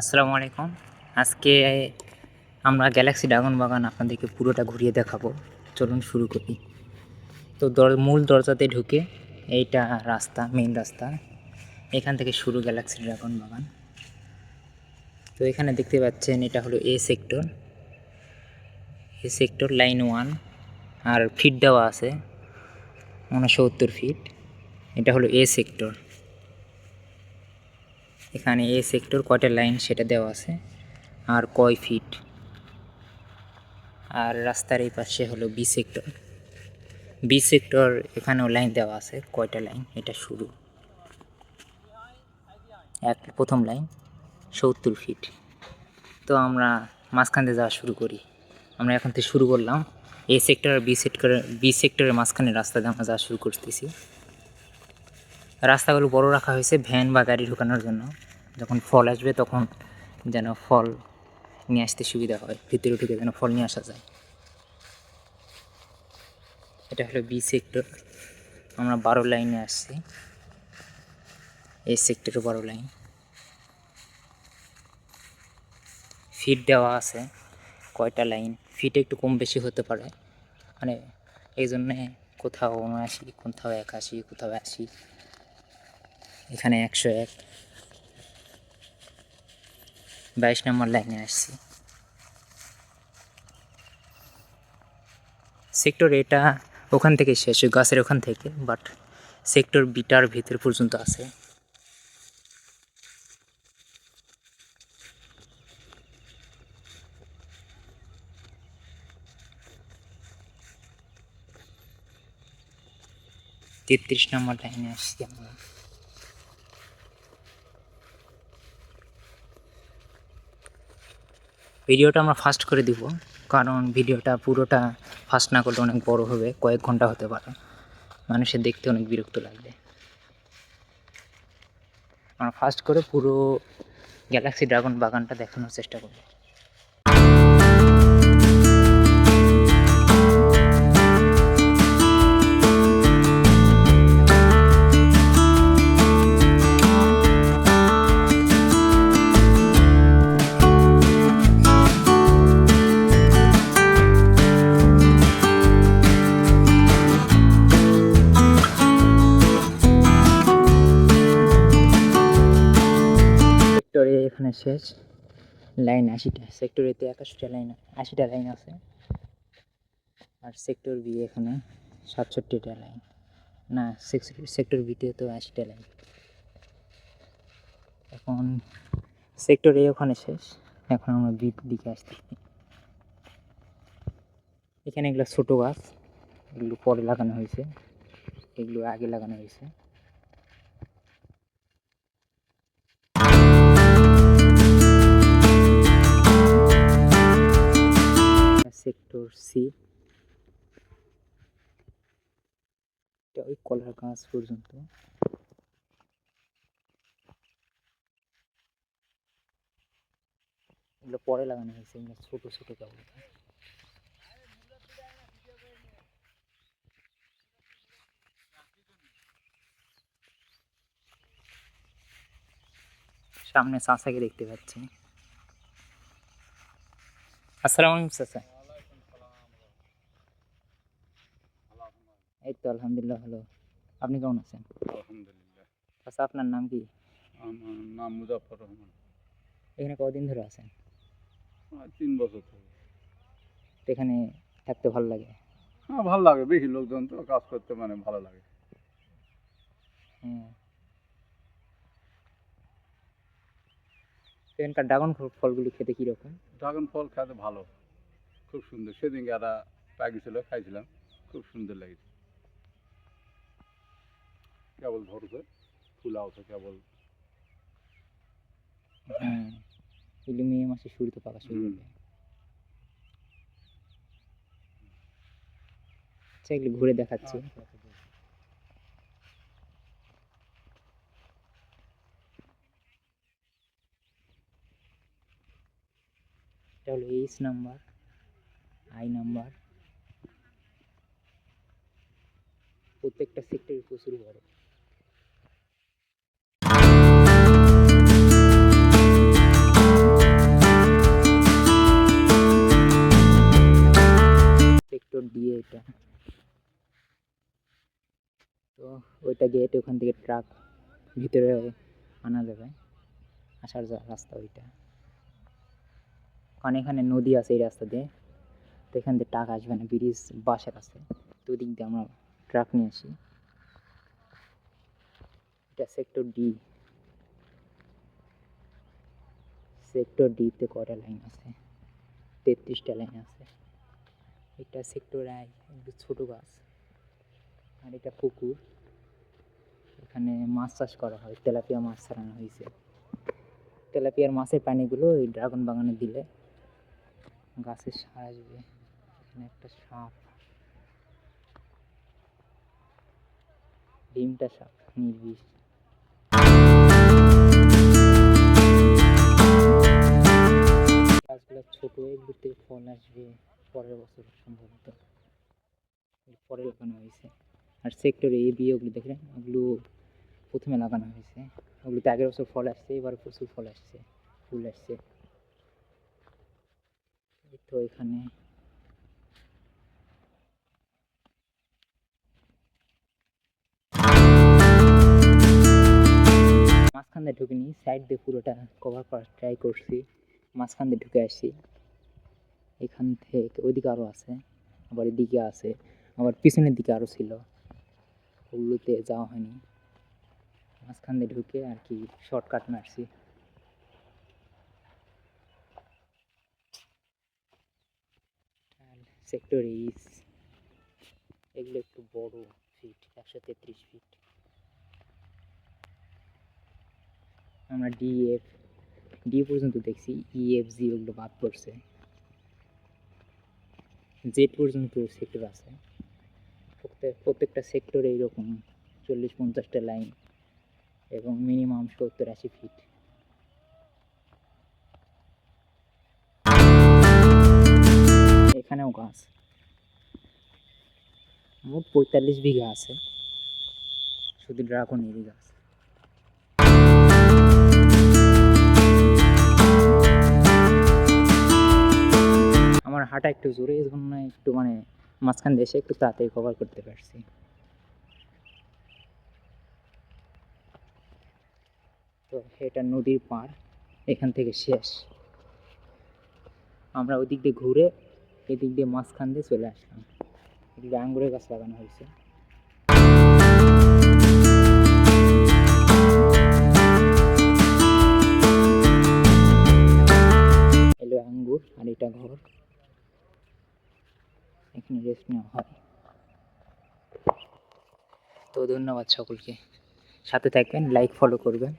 আসসালামু আলাইকুম। আজকে আমরা গ্যালাক্সি ড্রাগন বাগান আপনাদেরকে পুরোটা ঘুরিয়ে দেখাবো। চলুন শুরু করি। তো মূল দরজাতে ঢুকে এইটা রাস্তা মেইন রাস্তা। এখান থেকে শুরু গ্যালাক্সি ড্রাগন বাগান। তো এখানে দেখতে পাচ্ছেন, এটা হলো A sector. A sector line one. R feet দেওয়া আছে, উনসত্তর ফিট। এটা হলো এ সেক্টর। এখানে এ সেক্টর কয়টা লাইন সেটা দেওয়া আছে। আর কয় ফিট আর রাস্তার এই পাশে হলো বি সেক্টর বি সেক্টর এখানেও লাইন দেওয়া আছে, কয়টা লাইন এটা শুরু। এক, প্রথম লাইন সত্তর ফিট তো আমরা মাঝখান দিয়ে যাওয়া শুরু করি। আমরা এখন থেকে শুরু করলাম। এ সেক্টর আর বি সেক্টর বি সেক্টরের মাঝখানে রাস্তা দিয়ে আমরা যাওয়া শুরু করতেছি। রাস্তাগুলো বড় রাখা হয়েছে ভ্যান বা গাড়ি ঢুকানোর জন্য। যখন ফল আসবে তখন যেন ফল নিয়ে আসতে সুবিধা হয়, ভিতরে ঢুকে যেন ফল নিয়ে আসা যায়। এটা হলো বি সেক্টর। আমরা বারো লাইনে আসছি। এই সেক্টরে বারো লাইন। ফিট দেওয়া আছে কয়টা লাইন? ফিট একটু কম বেশি হতে পারে। মানে এই জন্যে কোথাও উনআশি কোথাও একাশি, কোথাও আশি। এখানে একশো এক। বাইশ নম্বর লাইনে আসছি। সেক্টর এটা ওখান থেকে শেষ গাছের ওখান থেকে বাট সেক্টর বিটার ভিতর পর্যন্ত আছে। তেত্রিশ নম্বর লাইনে আসছি আমরা। ভিডিওটা আমরা ফাস্ট করে দিব, কারণ ভিডিওটা পুরোটা ফাস্ট না করলে অনেক বড় হবে, কয়েক ঘণ্টা হতে পারে। মানুষের দেখতে অনেক বিরক্ত লাগবে। আমরা ফাস্ট করে পুরো গ্যালাক্সি ড্রাগন বাগানটা দেখানোর চেষ্টা করব। শেষ। লাইন আশিটা সেক্টর এতে একাশিটা লাইন, আশিটা লাইন আছে। আর সেক্টর বি এখানে সাতষট্টিটা লাইন। না সেক্টর বিতে তো আশিটা লাইন। এখন সেক্টর এ ওখানে শেষ। এখন আমরা বির দিকে আসতেছি এখানে এগুলো ছোটো গাছ, এগুলো পরে লাগানো হয়েছে। এগুলো আগে লাগানো হয়েছে। সেক্টর সি এটা ওই কলার গাছ পর্যন্ত। এগুলো পরে লাগানো হয়েছে, এগুলো ছোট ছোট কেবল। সামনে চাষাকে দেখতে পাচ্ছি। আসসালামু আলাইকুম, চাচা। এই তো আলহামদুলিল্লাহ ভালো। আপনি কেমন আছেন? আলহামদুলিল্লাহ। আচ্ছা আপনার নাম কি? আমার নাম মুজাফর রহমান। এখানে কদিন ধরে আছেন? তিন বছর ধরে। এখানে থাকতে ভালো লাগে? হ্যাঁ ভালো লাগে। বেশি লোকজন তো কাজ করতে মানে ভালো লাগে। হ্যাঁ। এখানকার ড্রাগন ফলগুলি খেতে কীরকম? ড্রাগন ফল খেতে ভালো। খুব সুন্দর। সেদিনকে একটা পাকিছিল খাইছিলাম। খুব সুন্দর লাগছে। কেবল ধরছে ফুল আছে কেবল। হ্যাঁ এগুলি মে মাসে শুরুতে পাকা শুরু। করবে আচ্ছা এগুলি ঘুরে দেখাচ্ছি। এটা হলো এইচ নাম্বার আই নাম্বার প্রত্যেকটা সেক্টরে প্রচুর বড়। ওইটা তো ওইটা গেট ওখান থেকে ট্রাক ভিতরে আনা যাবে। আসার রাস্তা ওইটা। কারণ এখানে নদী আছে এই রাস্তা দিয়ে। তো এখান থেকে ট্রাক আসবে না, ব্রিজ বাসের আছে। দিক দিয়ে আমরা ট্রাক নিয়ে আসি। এটা সেক্টর ডি। সেক্টর ডিতে কটা লাইন আছে? তেত্রিশটা লাইন আছে। এটা সেক্টর আই, একটু ছোটো গাছ। আর এটা পুকুর। এখানে মাছ চাষ করা হয়, তেলাপিয়া মাছ ছাড়ানো হয়েছে। তেলাপিয়ার মাছের পানিগুলো এই ড্রাগন বাগানে দিলে গাছের সার আসবে। এখানে একটা সাপ ডিমটা সাপ নির্বিষ। গাছগুলো ছোট ফল আসবে। পরের বছর সম্ভবত। পরে লাগানো হয়েছে। আর সেক্টরে এ বি ওগুলো দেখলেন, ওগুলো প্রথমে লাগানো হয়েছে। ওগুলোতে আগের বছর ফল আসছে, এবার প্রচুর ফল আসছে, ফুল আসছে। তো এখানে। মাঝখান দিয়ে ঢুকিনি সাইড দিয়ে পুরোটা কভার করার ট্রাই করছি। মাঝখান দিয়ে ঢুকে আসছি। এখান থেকে, ওইদিকে আরও আছে, আবার এদিকে আছে, আবার পিছনের দিকে আরও ছিল। ওগুলোতে যাওয়া হয়নি। মাঝখান দিয়ে ঢুকে আর কি শর্টকাট মারছি। সেক্টর ইস এগুলো একটু বড় ফিট একশো তেত্রিশ ফিট আমরা ডিএফ ডি পর্যন্ত দেখছি ইএফ জি ওগুলো বাদ পড়ছে। জেড পর্যন্ত সেক্টর আছে প্রত্যেক প্রত্যেকটা সেক্টরে এইরকম চল্লিশ, পঞ্চাশটা লাইন এবং মিনিমাম সত্তর, আশি ফিট এখানেও গাছ। মোট পঁয়তাল্লিশ বিঘা আছে। শুধু ড্রাগন ড্রাগনেরই গাছ। হাঁটা একটু জোরে এই জন্য একটু মানে মাঝখান দেশে একটু তাড়াতাড়ি কভার করতে পারছি। তো এটা নদীর পার এখান থেকে শেষ। আমরা ওই দিক দিয়ে ঘুরে এদিক দিয়ে মাঝখান দিয়ে চলে আসলাম। এদিকে আঙ্গুরের গাছ লাগানো হয়েছে। এলো আঙ্গুর আর এটা ঘর। এখানে রেস্ট নেওয়া হয় তো ধন্যবাদ সকলকে। সাথে থাকবেন লাইক ফলো করবেন।